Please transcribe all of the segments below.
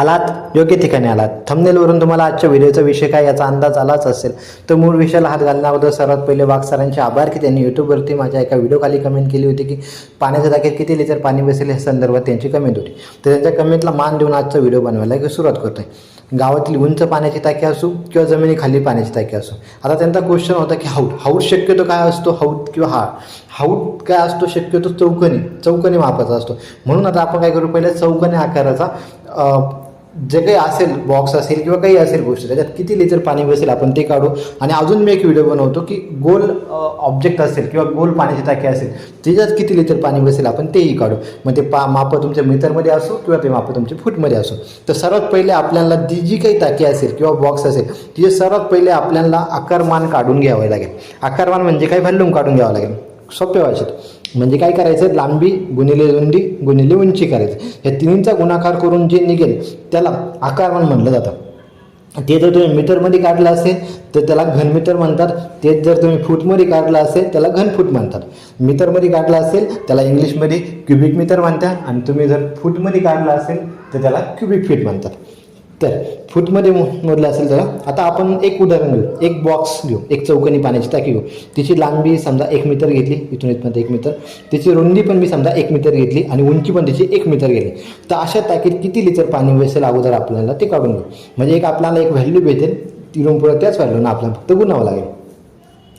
आलात? योग्य ठिकाणी आलात. थंबनेलवरून तुम्हाला आजच्या व्हिडिओचा विषय काय याचा अंदाज आलाच असेल. तर मूळ विषयाला हात घालण्याबद्दल सर्वात पहिले वाघ सरांचे आभार की त्यांनी यूट्यूबवरती माझ्या एका व्हिडिओखाली कमेंट केली होती की पाण्याच्या टाकीत किती लिटर पाणी बसेल या संदर्भात त्यांची कमेंट होती. तर त्यांच्या कमेंटला मान देऊन आजचा व्हिडिओ बनवायला एक सुरुवात करतोय. गावातली उंच पाण्याची टाकी असू किंवा जमिनीखाली पाण्याची टाकी असू. आता त्यांचा क्वेश्चन होता की हाऊट हाऊट शक्यतो काय असतो? हाऊट किंवा हा हाऊट काय असतो? शक्यतो चौकनी चौकनी मापाचा असतो. म्हणून आता आपण काय करू? पहिले चौकनी आकाराचा जे काही असेल बॉक्स असेल किंवा काही असेल गोष्ट त्याच्यात किती लिटर पाणी बसेल आपण ते काढू. आणि अजून मी एक व्हिडिओ बनवतो की गोल ऑब्जेक्ट असेल किंवा गोल पाण्याची टाकी असेल त्याच्यात किती लिटर पाणी बसेल आपण तेही काढू. मग ते पा मापं तुमच्या मीटरमध्ये असो किंवा ते मापं तुमच्या फूटमध्ये असो. तर सर्वात पहिले आपल्याला ती जी काही टाकी असेल किंवा बॉक्स असेल तिचे सर्वात पहिले आपल्याला आकारमान काढून घ्यावं लागेल. आकारमान म्हणजे काय? व्हॅल्यूम काढून घ्यावं लागेल. सोप्या भाषेत. म्हणजे काय करायचं? लांबी गुणिले रुंदी गुणिले उंची करायचं. या तिन्हींचा गुणाकार करून जे निघेल त्याला आकारमान म्हणलं जातं. ते जर तुम्ही मीटरमध्ये काढलं असेल तर त्याला घनमीटर म्हणतात. तेच जर तुम्ही फूटमध्ये काढलं असेल त्याला घनफूट म्हणतात. मीटरमध्ये काढलं असेल त्याला इंग्लिशमध्ये क्युबिक मीटर म्हणतात. आणि तुम्ही जर फूटमध्ये काढलं असेल तर त्याला क्युबिक फीट म्हणतात. तर फूटमध्ये मोडलं असेल तर आता आपण एक उदाहरण घेऊ. एक बॉक्स घेऊ. एक चौकनी पाण्याची टाकी घेऊ. तिची लांबी समजा एक मीटर घेतली इथून इथपर्यंत एक मीटर. तिची रुंदी पण मी समजा एक मीटर घेतली आणि उंची पण तिची एक मीटर घेतली. तर अशा टाकीत किती लिटर पाणी बसेल अगोदर आपल्याला ते काढून घेऊ. म्हणजे एक आपल्याला एक व्हॅल्यू भेटेल. तिथून पुढे त्याच व्हॅल्यूनं आपल्याला फक्त गुणावं लागेल.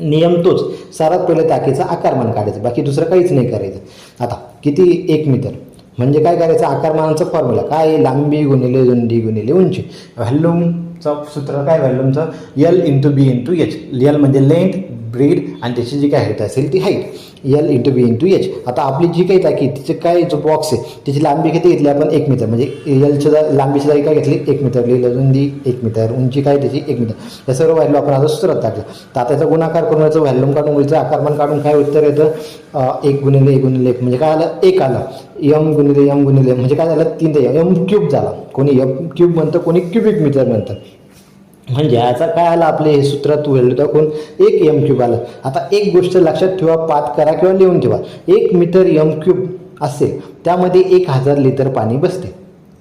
नियम तोच. सर्वात पहिले टाकीचा आकारमान काढायचं. बाकी दुसरं काहीच नाही करायचं. आता किती एक मीटर? म्हणजे काय करायचं? आकारमानाचं फॉर्म्युला काय? लांबी गुणिले रुंदी गुणिले उंची. व्हॅल्यूमचं सूत्र काय? व्हॅल्यूमचं L into B into H L म्हणजे लेंथ ब्रीड आणि त्याची जी काय हाईट असेल ती height L into B into H आता आपली जी काही टाकी तिचे काय जो बॉक्स आहे त्याची लांबी किती घेतली आपण? एक मीटर म्हणजे यलच्या जा लांबीची जागी काय घेतली एक मीटर लिहिलं रुंदी एक मीटर उंची काय त्याची? एक मीटर या सर्व व्हॅल्यू आपण आता सूत्रात टाकलं. तर आता त्याचा गुणाकार करून याचं व्हॅल्यूम काढून घ्यायचं. आकारमान काढून काय उत्तर येतं? एक गुणिले एक गुणिले एक म्हणजे काय आलं? एक आलं. यम गुणिले यम गुणिले म्हणजे काय झालं? तीन ते यम क्यूब झाला. कोणी यम क्यूब म्हणतं कोणी क्युबिक मीटर म्हणतं. म्हणजे याचा काय आला? आपले हे सूत्रात व्हॅल्यू टाकून एक एम क्यूब आलं. आता एक गोष्ट लक्षात ठेवा पाच करा किंवा लिहून ठेवा. एक मीटर एम क्यूब असेल त्यामध्ये एक हजार लिटर पाणी बसते.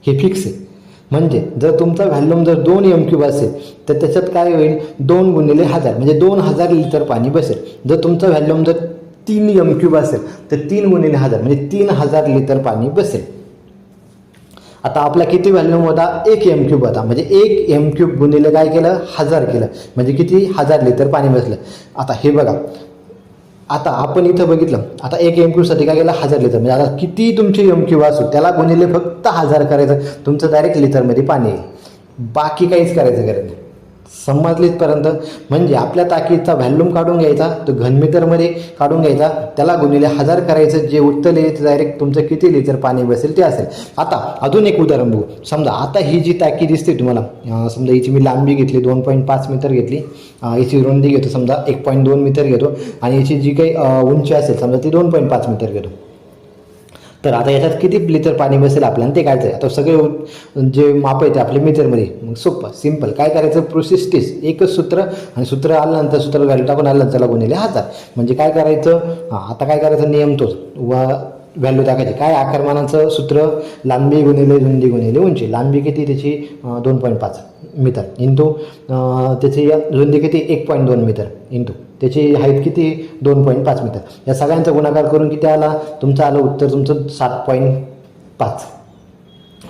हे फिक्स आहे. म्हणजे जर तुमचा व्हॅल्यूम जर दोन एम क्यूब असेल तर त्याच्यात काय होईल? दोन गुणिले हजार म्हणजे दोन हजार लिटर पाणी बसेल. जर तुमचा व्हॅल्यूम जर तीन एम क्यूब असेल तर तीन गुणिले हजार म्हणजे तीन हजार लिटर पाणी बसेल. आता आपला किती व्हॅल्यूम होता एक एम क्यूब होता. म्हणजे एक एम क्यूब गुणिले काय केलं? हजार केलं. म्हणजे किती? हजार लिटर पाणी बसलं. आता हे बघा. आता आपण इथं बघितलं. आता एक एम क्यूबसाठी काय केलं? हजार लिटर. म्हणजे आता किती तुमचे एम क्यूब असू त्याला गुणिले फक्त हजार करायचं. तुमचं डायरेक्ट लिटरमध्ये पाणी येईल बाकी काहीच करायचं गरज नाही. समजलीचपर्यंत म्हणजे आपल्या ताकीचा व्हॅल्यूम काढून घ्यायचा तो घनमीटरमध्ये काढून घ्यायचा त्याला गुणिले हजार करायचं जे उत्तर येईल डायरेक्ट तुमचं किती लिटर पाणी बसेल ते असेल. आता अजून एक उदाहरण बघू. समजा आता ही जी टाकी दिसते तुम्हाला समजा हिची मी लांबी घेतली दोन पॉईंट पाच मीटर घेतली याची हिची रुंदी घेतो समजा एक पॉईंट दोन मीटर घेतो आणि हिची जी काही उंची असेल समजा ती दोन पॉईंट पाच मीटर घेतो. तर आता याच्यात किती लिटर पाणी बसेल आपल्याला? ते काढायचं आहे आता सगळे जे माप आहे ते आपले मीटरमध्ये मग सोपं सिंपल काय करायचं? प्रोसिस्टीस एकच सूत्र आणि सूत्र आल्यानंतर सूत्र व्हॅल्यू टाकून आलं त्याला गुणिले हजार. म्हणजे काय करायचं? हां आता काय करायचं? नियम तोच व व्हॅल्यू टाकायची. काय आकारमानाचं सूत्र? लांबी गुणिले रुंदी गुणिले उंची. लांबी किती? त्याची दोन पॉईंट पाच मीटर. इंटू त्याची रुंदी किती? एक पॉईंट दोन मीटर. इंटू. त्याची हाईट किती? दोन पॉईंट पाच मीटर या सगळ्यांचा गुणाकार करून किती आला? तुमचं आलं उत्तर तुमचं सात पॉईंट पाच.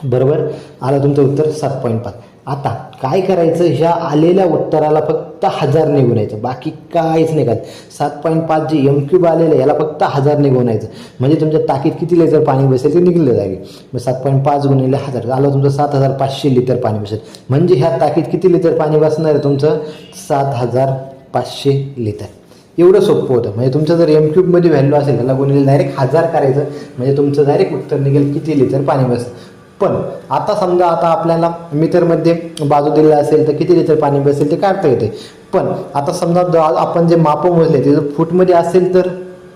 बरोबर? आलं तुमचं उत्तर सात पॉईंट पाच. आता काय करायचं? ह्या आलेल्या उत्तराला फक्त हजार निघून बाकी काहीच नाही करायचं. सात पॉईंट पाच जे एम क्यूब आलेलं याला फक्त हजार निघून यायचं. म्हणजे तुमच्या टाकीत किती लिटर पाणी बसेल ते निघलं जाईल. मग सात पॉईंट पाच गुणिले हजार. आलं तुमचं सात हजार पाचशे लिटर पाणी बसेल. म्हणजे ह्या टाकीत किती लिटर पाणी बसणार आहे तुमचं? सात हजार पाचशे लिटर. एवढं सोपं होतं. म्हणजे तुमचं जर एम क्यूबमध्ये व्हॅल्यू असेल त्याला गुणिले डायरेक्ट हजार करायचं म्हणजे तुमचं डायरेक्ट उत्तर निघेल किती लिटर पाणी बसतं. पण आता समजा आता आपल्याला मीटरमध्ये बाजू दिलेला असेल तर किती लिटर पाणी बसेल ते काढता येते. पण आता समजा आपण जे मापं मोजले ते जर फूटमध्ये असेल तर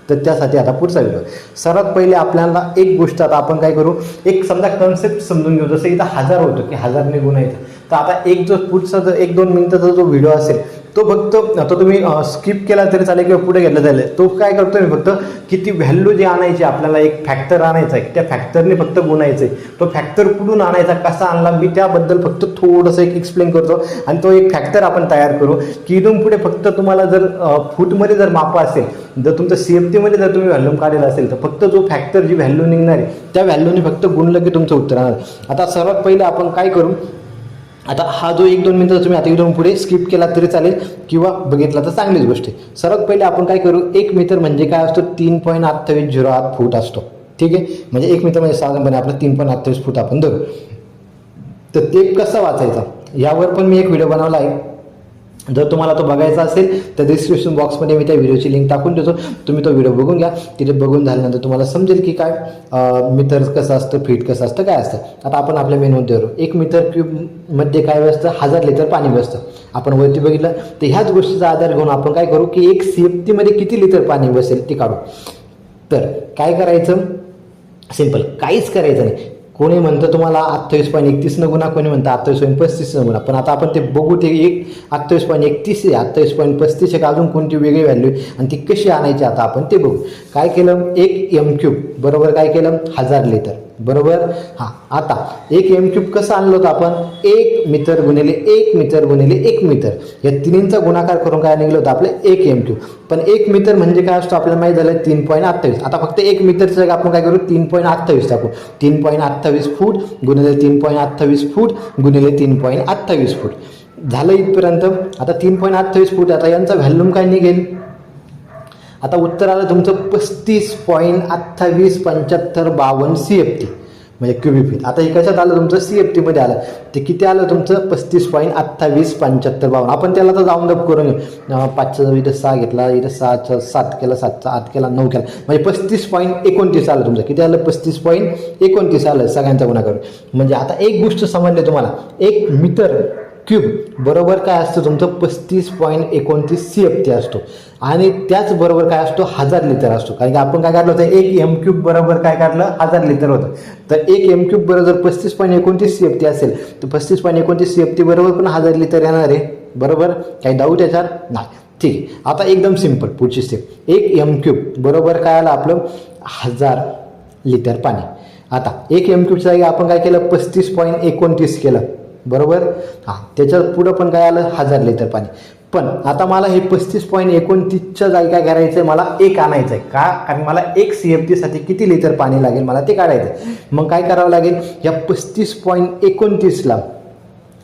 तर त्यासाठी आता पुढचा व्हिडिओ सर्वात पहिले आपल्याला एक गोष्ट आता आपण काय करू एक समजा कन्सेप्ट समजून घेऊ. जसं इथं हजार होतो की हजारने गुण येतं. तर आता एक जो पुढचा जर एक दोन मिनिटाचा जो व्हिडिओ असेल तो फक्त तो तुम्ही स्किप केला तरी चालेल किंवा पुढे घेतला चालेल तो काय करतो मी फक्त किती व्हॅल्यू जी आणायची आपल्याला एक फॅक्टर आणायचा आहे त्या फॅक्टरने फक्त गुणायचं आहे. तो फॅक्टर कुठून आणायचा कसा आणला मी त्याबद्दल फक्त थोडंसं एक एक्सप्लेन करतो आणि तो एक फॅक्टर आपण तयार करू. की इथून पुढे फक्त तुम्हाला जर फूटमध्ये जर मापा असेल जर तुमचं सी टीमध्ये जर तुम्ही व्हॅल्यूम काढलेला असेल तर फक्त जो फॅक्टर जी व्हॅल्यू निघणार आहे त्या व्हॅल्यूने फक्त गुणलं की तुमचं उत्तर आणणार आता सर्वात पहिले आपण काय करू आता हा जो एक दोन मिनिटं तुम्ही आता इथून पुढे स्किप केला तरी चालेल किंवा बघितला तर चांगलीच गोष्ट आहे. सर्वात पहिले आपण काय करू एक मीटर म्हणजे काय असतो? तीन पॉईंट अठ्ठावीस झिरो आठ फूट असतो. ठीक आहे? म्हणजे एक मीटर म्हणजे साधारणपणे आपलं तीन पॉईंट अठ्ठावीस फूट आपण धरू. तर ते कसं वाचायचं? यावर पण मी एक व्हिडिओ बनवला आहे. जर तुम्हाला तो बघायचा असेल तर डिस्क्रिप्शन बॉक्समध्ये मी त्या व्हिडिओची लिंक टाकून देतो. तुम्ही तो व्हिडिओ बघून घ्या. तिथे बघून झाल्यानंतर तुम्हाला समजेल की काय मित्र कसं असतं फीट कसं असतं काय असतं. आता आपण आपल्या मेनूमध्ये धरू एक मीटर क्यूबमध्ये काय बसतं हजार लिटर पाणी बसतं आपण वरती बघितलं तर ह्याच गोष्टीचा आधार घेऊन आपण काय करू की एक सेफ्टीमध्ये किती लिटर पाणी बसेल ते काढू. तर काय करायचं? सिंपल काहीच करायचं नाही. कोणी म्हणतं तुम्हाला अठ्ठावीस पॉईंट एकतीस न गुणा कोणी म्हणतं अठ्ठावीस पॉईंट पस्तीस न गुणा. पण आता आपण ते बघू ते एक अठ्ठावीस पॉईंट एकतीस आहे. अठ्ठावीस पॉईंट पस्तीस आहे का अजून कोणती वेगळी व्हॅल्यू आहे? आणि ती कशी आणायची आता आपण ते बघू. काय केलं? एक एम क्यूब बरोबर काय केलं? हजार लिटर बरोबर? हां. आता एक एम क्यूब कसं आणलं होतं आपण? एक मीटर गुणिले एक मीटर गुणिले एक मीटर. या तिन्हींचा गुणाकार करून काय निघलं होतं आपलं? एक एम क्यूब पण एक मीटर म्हणजे काय असतो आपल्याला माहीत झालं? तीन पॉईंट अठ्ठावीस. आता फक्त एक मीटरचं आपण काय करू? तीन पॉईंट अठ्ठावीस टाकू. तीन पॉईंट अठ्ठावीस अठ्ठावीस फूट गुणिले तीन पॉईंट अठ्ठावीस फूट गुणिले तीन पॉईंट अठ्ठावीस फूट. झालं इथपर्यंत. आता तीन पॉईंट अठ्ठावीस फूट आता यांचा व्हॅल्यूम काय निघेल? आता उत्तर आलं तुमचं पस्तीस पॉईंट अठ्ठावीस पंच्याहत्तर बावन्न सी एफ टी म्हणजे क्युबिक फीट आता हे कशात आलं? तुमचं सी एफ टीमध्ये आलं. ते किती आलं? तुमचं पस्तीस पॉईंट अठ्ठावीस पंच्याहत्तर बावन्न. आपण त्याला तर जाऊन दप करून घेऊ. पाचचा इथं सहा घेतला इथं सहाचा सात केला सातचा आठ केला नऊ केला. म्हणजे पस्तीस पॉईंट एकोणतीस आलं तुमचं. किती आलं? पस्तीस पॉईंट एकोणतीस आलं सगळ्यांचा गुन्हा करून म्हणजे आता एक गोष्ट समजली तुम्हाला. एक मीटर क्यूब बरोबर काय असतं? तुमचं पस्तीस पॉईंट एकोणतीस सी एफ टी असतो. आणि त्याचबरोबर काय असतो? हजार लिटर असतो. कारण की आपण काय काढलं होतं? एक एम क्यूब बरोबर काय काढलं? हजार लिटर होतं. तर एक एम क्यूब बरोबर जर पस्तीस पॉईंट एकोणतीस सी एफ टी असेल तर पस्तीस पॉईंट एकोणतीस सी एफ टी बरोबर पण हजार लिटर येणार आहे. बरोबर? काही डाऊट याच्यावर नाही. ठीक आहे. आता एकदम सिंपल पुढची स्टेप एक एम क्यूब बरोबर काय आलं आपलं? हजार लिटर पाणी. आता एक एम क्यूबच्या जागी आपण काय केलं? पस्तीस पॉईंट एकोणतीस केलं. बरोबर? हां त्याच्या पुढं पण काय आलं? हजार लिटर पाणी. पण आता मला हे पस्तीस पॉईंट एकोणतीसच्या जागी काय करायचं आहे मला एक आणायचं आहे का? कारण मला एक सी एफ टीसाठी किती लिटर पाणी लागेल? मला ते काढायचं आहे मग काय करावं लागेल? या पस्तीस पॉईंट एकोणतीसला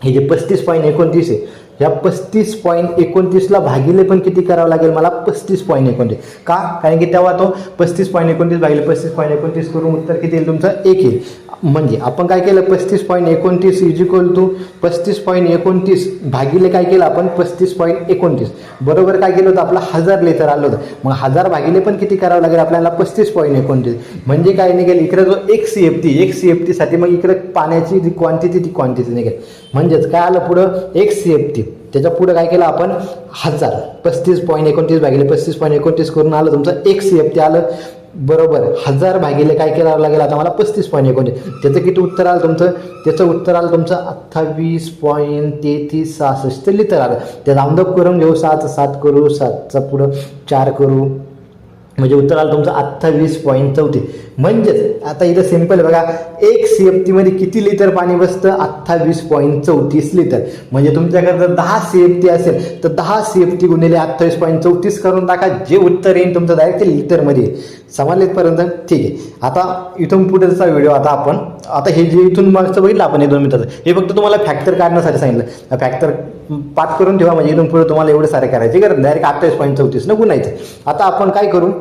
हे जे पस्तीस पॉईंट एकोणतीस आहे या पस्तीस पॉईंट एकोणतीसला भागिले पण किती करावं लागेल? मला पस्तीस पॉईंट एकोणतीस. का? कारण की तेव्हा तो पस्तीस पॉईंट एकोणतीस भागिले पस्तीस पॉईंट एकोणतीस करून उत्तर किती येईल? तुमचं एक येईल. म्हणजे आपण काय केलं? पस्तीस पॉईंट एकोणतीस इज इक्वल टू पस्तीस पॉईंट एकोणतीस भागिले काय केलं? आपण पस्तीस पॉईंट एकोणतीस. बरोबर काय केलं होतं? आपला हजार लिटर आलं होतं. मग हजार भागिले पण किती करावं लागेल? आपल्याला पस्तीस पॉईंट एकोणतीस. म्हणजे काय निघेल? इकडे जो एक सी एफ टी एक सी एफ टीसाठी मग इकडे पाण्याची जी क्वांटिटी ती क्वांटिटी निघेल. म्हणजेच काय आलं पुढं? एक सी एफ टी त्याच्या पुढं काय केलं आपण? हजार. पस्तीस पॉईंट एकोणतीस भागिले पस्तीस पॉईंट एकोणतीस करून आलं. तुमचं एक सी एफ टी आलं. बरोबर हजार भागीले काय करावं लागेल? आता मला पस्तीस पॉईंट एकोणीस त्याचं किती उत्तर आलं तुमचं? त्याचं उत्तर आलं तुमचं अठ्ठावीस पॉईंट तेहतीस सहासष्ट. लिटर आलं. ते रामदप करून घेऊ. सहाचं सात करू. सातचा पुढं चार करू. म्हणजे उत्तर आलं तुमचं अठ्ठावीस पॉईंट चौतीस. म्हणजेच आता इथं सिंपल बघा. एक सी एफ टीमध्ये किती लिटर पाणी बसतं? अठ्ठावीस पॉईंट चौतीस लिटर म्हणजे तुमच्याकडे जर दहा सी एफ टी असेल तर दहा सी एफ टी गुणिले अठ्ठावीस पॉईंट चौतीस करून टाका. जे उत्तर येईल तुमचं डायरेक्ट ते लिटरमध्ये येईल. समजलेपर्यंत ठीक आहे. आता इथून पुढेचा व्हिडिओ आता आपण आता हे जे इथून मागचं बघितलं आपण हे दोन मिनिटाचं. हे फक्त तुम्हाला फॅक्टर काढण्यासाठी सांगितलं. फॅक्टर पाच करून ठेवा म्हणजे इथून पुढे तुम्हाला एवढे सारे करायचे. कारण डायरेक्ट अठ्ठावीस पॉईंट चौतीस न गुणायचं. आता आपण काय करू?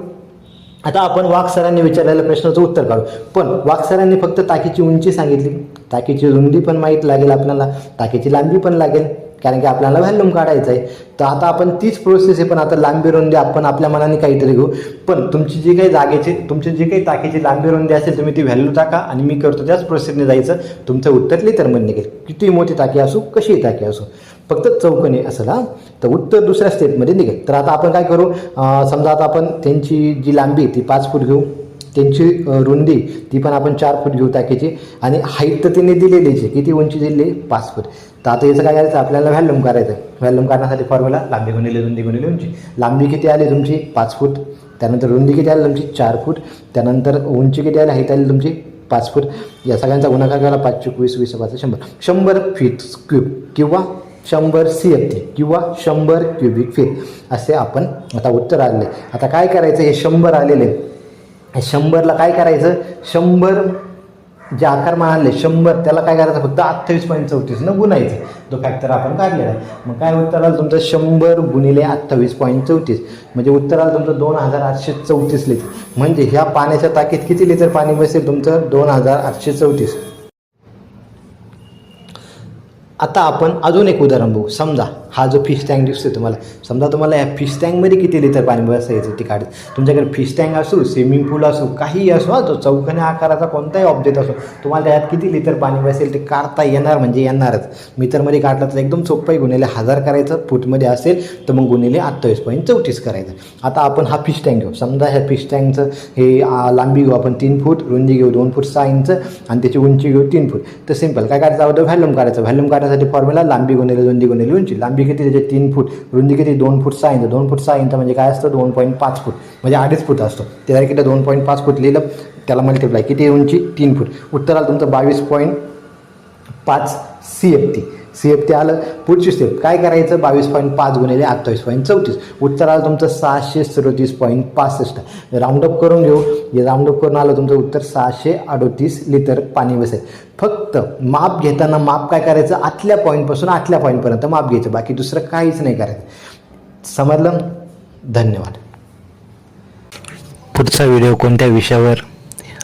आता आपण वाघ सरांनी विचारलेल्या प्रश्नाचं उत्तर काढू. पण वाघ सरांनी फक्त टाकीची उंची सांगितली. टाकीची रुंदी पण माहीत लागेल आपल्याला. टाकीची लांबी पण लागेल. कारण की आपल्याला व्हॅल्यूम काढायचं आहे तर आता आपण तीच प्रोसेस आहे पण आता लांबी रुंदी आपण आपल्या मनाने काहीतरी घेऊ. पण तुमची जी काही जागेची तुमची जी काही टाकीची लांबी रुंदी असेल तुम्ही ती व्हॅल्यू टाका आणि मी करतो त्याच प्रोसेसने जायचं. तुमचं उत्तर लिटरमध्ये निघेल. किती मोठी टाकी असो कशी टाकी असो. फक्त चौकणी असेल ना तर उत्तर दुसऱ्या स्टेपमध्ये निघेल. तर आता आपण काय करू? समजा आता आपण त्यांची जी लांबी ती पाच फूट घेऊ. त्यांची रुंदी ती पण आपण चार फूट घेऊ टाकीची. आणि हाईट तर त्यांनी दिलेलीच आहे. किती उंची दिली पाच फूट. तर आता याचं काय करायचं? आपल्याला व्हॅल्यूम करायचं व्हॅल्यूम करण्यासाठी फॉर्म्युला लांबी गुणिले रुंदी गुणिले उंची. लांबी किती आली तुमची? पाच फूट. त्यानंतर रुंदी किती आली तुमची? चार फूट. त्यानंतर उंची किती आली? हाईट आली तुमची? पाच फूट. या सगळ्यांचा गुणाकार केला पाच वीस वीस पाच शंभर. शंभर फीट क्यूब किंवा शंभर सी एफ टी किंवा शंभर क्युबिक फीट असे आपण आता उत्तर आले आता काय करायचं? हे शंभर आलेले. शंभरला काय करायचं? शंभर जे आकारमान आले शंभर त्याला काय करायचं? फक्त अठ्ठावीस पॉईंट चौतीस गुणायचं. तो फॅक्टर आपण काढलेला आहे. मग काय उत्तर आलं तुमचं? शंभर गुणिले अठ्ठावीस पॉईंट चौतीस. म्हणजे उत्तर आलं तुमचं दोन हजार आठशे चौतीस लिटर म्हणजे ह्या पाण्याच्या टाकीत किती लिटर पाणी बसेल तुमचं? दोन हजार आठशे चौतीस. आता आपण अजून एक उदाहरण बघू. समजा हा जो फिश टँक दिसतो तुम्हाला. समजा तुम्हाला या फिश टँकमध्ये किती लिटर पाणी बसायचं ती काढत तुमच्याकडे फिश टँक असू स्विमिंग पूल असो काहीही असो हा तो चौकण्या आकाराचा कोणताही ऑब्जेक्ट असो तुम्हाला त्यात किती लिटर पाणी बसेल ते काढता येणार म्हणजे येणारच. मीटरमध्ये काढलं तर एकदम सोपं गुन्हेले हजार करायचं फूटमध्ये असेल तर मग गुन्हेले अठ्ठावीस पॉईंट चौतीस करायचं. आता आपण हा फिश टँक घेऊ. समजा ह्या फिश टँकचं हे लांबी घेऊ आपण तीन फूट रुंदी घेऊ दोन फूट सहा इंच आणि त्याची उंची घेऊ तीन फूट. तर सिंपल काय करायचं अगोदर व्हॅल्यूम काढायचं. व्हॅल्यूम काढायचं काढण्यासाठी फॉर्म्युला लांबी गुणिले रुंदी गुणिले उंची. लांबी किती? त्याचे तीन फूट. रुंदी किती? दोन फूट सहा इंच. दोन फूट सहा इंच म्हणजे काय असतं? दोन पॉईंट पाच फूट. म्हणजे अडीच फूट असतो. त्याला किती? दोन पॉईंट पाच फूट लिहिलं. त्याला मल्टिप्लाय किती? उंची? तीन फूट. उत्तर आलं तुमचं बावीस पॉईंट पाच C F T C F T आलं पुढची स्टेप काय करायचं? बावीस पॉईंट पाच गुणिले अठ्ठावीस पॉईंट चौतीस. उत्तर आलं तुमचं सहाशे सदोतीस पॉईंट पासष्ट. राऊंडअप करून घेऊ. हे राऊंडअप करून आलं तुमचं उत्तर सहाशे अडोतीस लिटर पाणी बसेल. फक्त माप घेताना माप काय करायचं? आतल्या पॉईंटपासून आतल्या पॉईंटपर्यंत माप घ्यायचं. बाकी दुसरं काहीच नाही करायचं. समजलं? धन्यवाद. पुढचा व्हिडिओ कोणत्या विषयावर?